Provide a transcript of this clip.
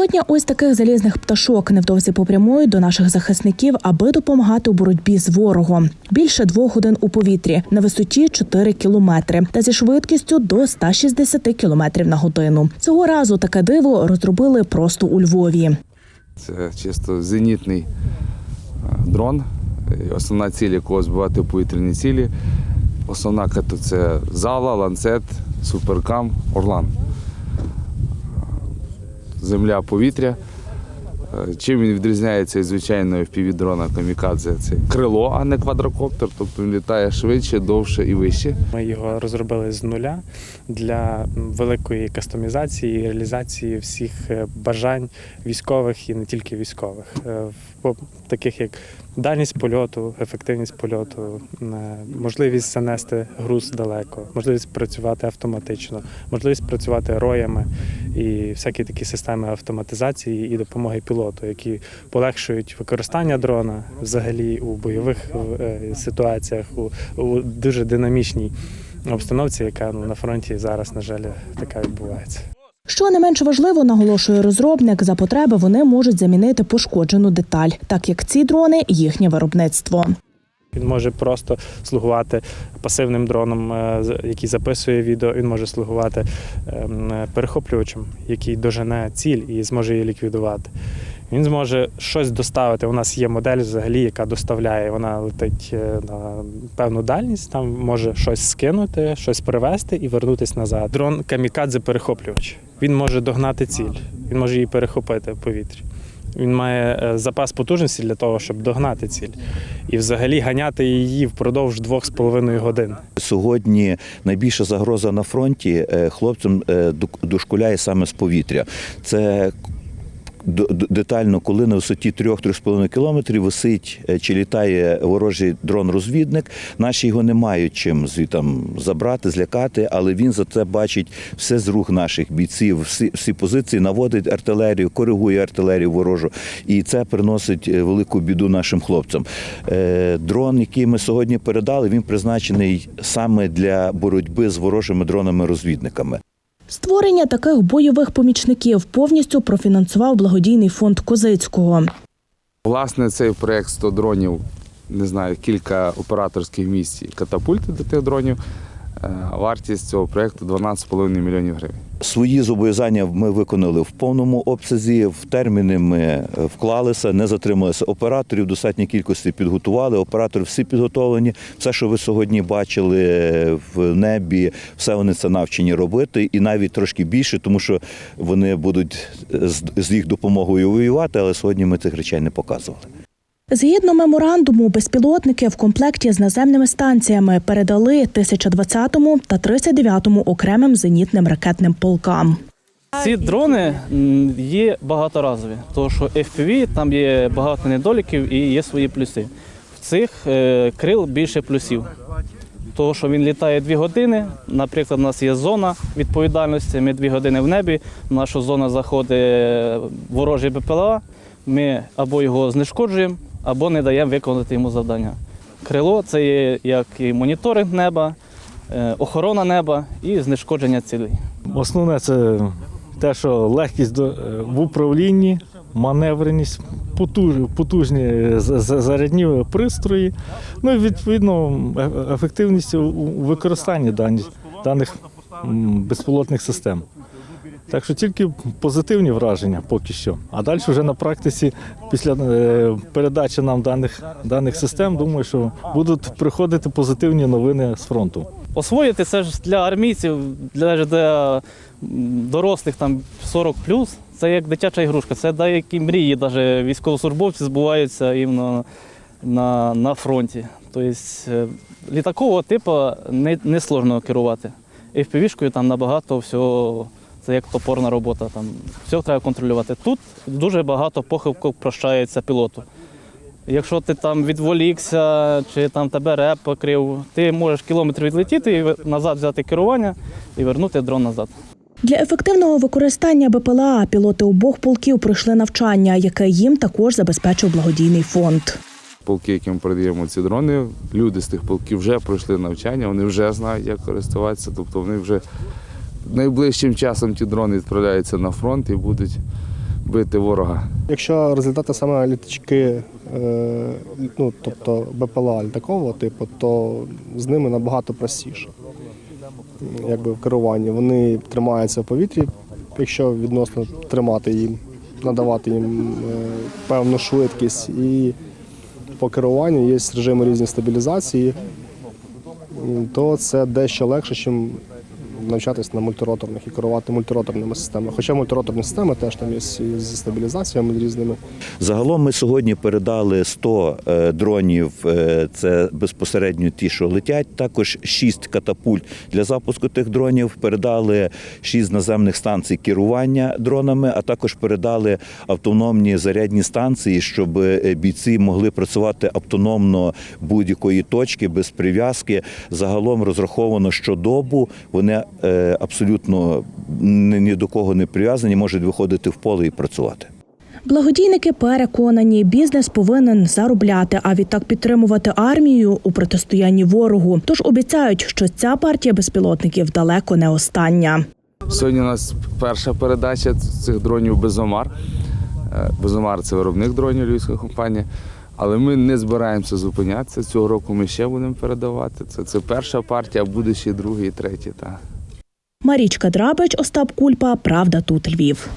Сотня ось таких залізних пташок невдовзі попрямують до наших захисників, аби допомагати у боротьбі з ворогом. Більше двох годин у повітрі на висоті 4 кілометри та зі швидкістю до 160 кілометрів на годину. Цього разу таке диво розробили просто у Львові. Це чисто зенітний е, дрон. Основна ціль якого збивати повітряні цілі. Основна це зала, ланцет, суперкам, орлан. Земля, повітря. Е, Чим він відрізняється від звичайного FPV-дрона камікадзе? Це крило, а не квадрокоптер, тобто він літає швидше, довше і вище. Ми його розробили з нуля для великої кастомізації і реалізації всіх е, бажань військових і не тільки військових, Е, таких як дальність польоту, ефективність польоту, е, можливість занести груз далеко, можливість працювати автоматично, можливість працювати роями і всякі такі системи автоматизації і допомоги пілоту, які полегшують використання дрона взагалі у бойових е, ситуаціях, у, у дуже динамічній обстановці, яка ну, на фронті зараз, на жаль, така відбувається. Що не менш важливо, наголошує розробник, за потреби вони можуть замінити пошкоджену деталь, так як ці дрони їхнє виробництво. Він може просто слугувати пасивним дроном, е, який записує відео. Він може слугувати ем, е, перехоплювачем, який дожене ціль і зможе її ліквідувати. Він зможе щось доставити. У нас є модель взагалі, яка доставляє. Вона летить е, на певну дальність, там може щось скинути, щось привезти і вернутися назад. Дрон камікадзе перехоплювач. Він може догнати ціль, він може її перехопити в повітрі. Він має е, запас потужності для того, щоб догнати ціль, і взагалі ганяти її впродовж двох з половиною годин. Сьогодні найбільша загроза на фронті е, хлопцям дошкуляє саме з повітря. Це детально, коли на висоті 3-3,5 кілометрів висить е, чи літає ворожий дрон-розвідник. Наші його не мають чим звітам забрати, злякати, але він за це бачить все з рук наших бійців, всі, всі позиції, наводить артилерію, коригує артилерію ворожу. І це приносить е, велику біду нашим хлопцям. Е, Дрон, який ми сьогодні передали, він призначений саме для боротьби з ворожими дронами-розвідниками. Створення таких бойових помічників повністю профінансував благодійний фонд Козицького. Власне, цей проект 100 дронів, не знаю, кілька операторських місць катапульти до тих дронів. Е, Вартість цього проєкту 12,5 мільйонів гривень. Свої зобов'язання ми виконали в повному обсязі. В терміни ми е, вклалися, не затрималися. Операторів достатній кількості підготували. Оператори всі підготовлені. Все, що ви сьогодні бачили в небі, все вони це навчені робити, і навіть трошки більше, тому що вони будуть з їх допомогою воювати. Але сьогодні ми цих речей не показували. Згідно меморандуму, безпілотники в комплекті з наземними станціями передали 1020-му та 39-му окремим зенітним ракетним полкам. Ці дрони є багаторазові, тому що FPV там є багато недоліків і є свої плюси. В цих е, крил більше плюсів. Тому що він літає дві години. Наприклад, у нас є зона відповідальності. Ми дві години в небі. В нашу зону заходить ворожий БПЛА. Ми або його знешкоджуємо, або не даємо виконати йому завдання. Крило це є як і моніторинг неба, е, охорона неба і знешкодження цілей. Основне це те, що легкість е, в управлінні, маневреність, потужні зарядні пристрої, ну і відповідно е- ефективність у використанні даних безпілотних систем. Так що тільки позитивні враження поки що. А далі вже на практиці, після е, передачі нам даних, даних систем, думаю, що будуть приходити позитивні новини з фронту. Освоїти це ж для армійців, для, для дорослих там 40 це як дитяча ігрушка. Це деякі мрії, навіть військовослужбовці збуваються іменно на, на фронті. Тобто е, літакового типу не, не сложно керувати. FPV-шкою там набагато всього, це як топорна робота. Там все треба контролювати. Тут дуже багато похибок прощається пілоту. Якщо ти там відволікся, чи там тебе реп покрив, ти можеш кілометр відлетіти і назад взяти керування і вернути дрон назад. Для ефективного використання БПЛА пілоти обох полків пройшли навчання, яке їм також забезпечив благодійний фонд. Полки, яким передаємо ці дрони, люди з тих полків вже пройшли навчання, вони вже знають, як користуватися. Тобто вони вже найближчим часом ті дрони відправляються на фронт і будуть бити ворога. Якщо розглядати саме літачки, е, ну тобто БПЛА літакового типу, то з ними набагато простіше. Якби в керуванні. Вони тримаються в повітрі, якщо відносно тримати їм, надавати їм е, певну швидкість. І по керуванню є режими різні стабілізації, то це дещо легше, ніж навчатись на мультироторних і керувати мультироторними системами. Хоча мультироторні системи теж там є зі стабілізаціями різними. Загалом ми сьогодні передали 100 е, дронів. е, Це безпосередньо ті, що летять. Також 6 катапульт для запуску тих дронів. Передали 6 наземних станцій керування дронами, а також передали автономні зарядні станції, щоб е, бійці могли працювати автономно будь-якої точки без прив'язки. Загалом розраховано щодобу. Вони абсолютно ні до кого не прив'язані, можуть виходити в поле і працювати. Благодійники переконані, бізнес повинен заробляти, а відтак підтримувати армію у протистоянні ворогу. Тож обіцяють, що ця партія безпілотників далеко не остання. Сьогодні у нас перша передача цих дронів Безомар. Е, Безомар це виробник дронів львівська компанія. Але ми не збираємося зупинятися. Цього року ми ще будемо передавати. Це, це перша партія, а буде ще друга і третя. Марічка Драбич, Остап Кульпа. Правда тут Львів.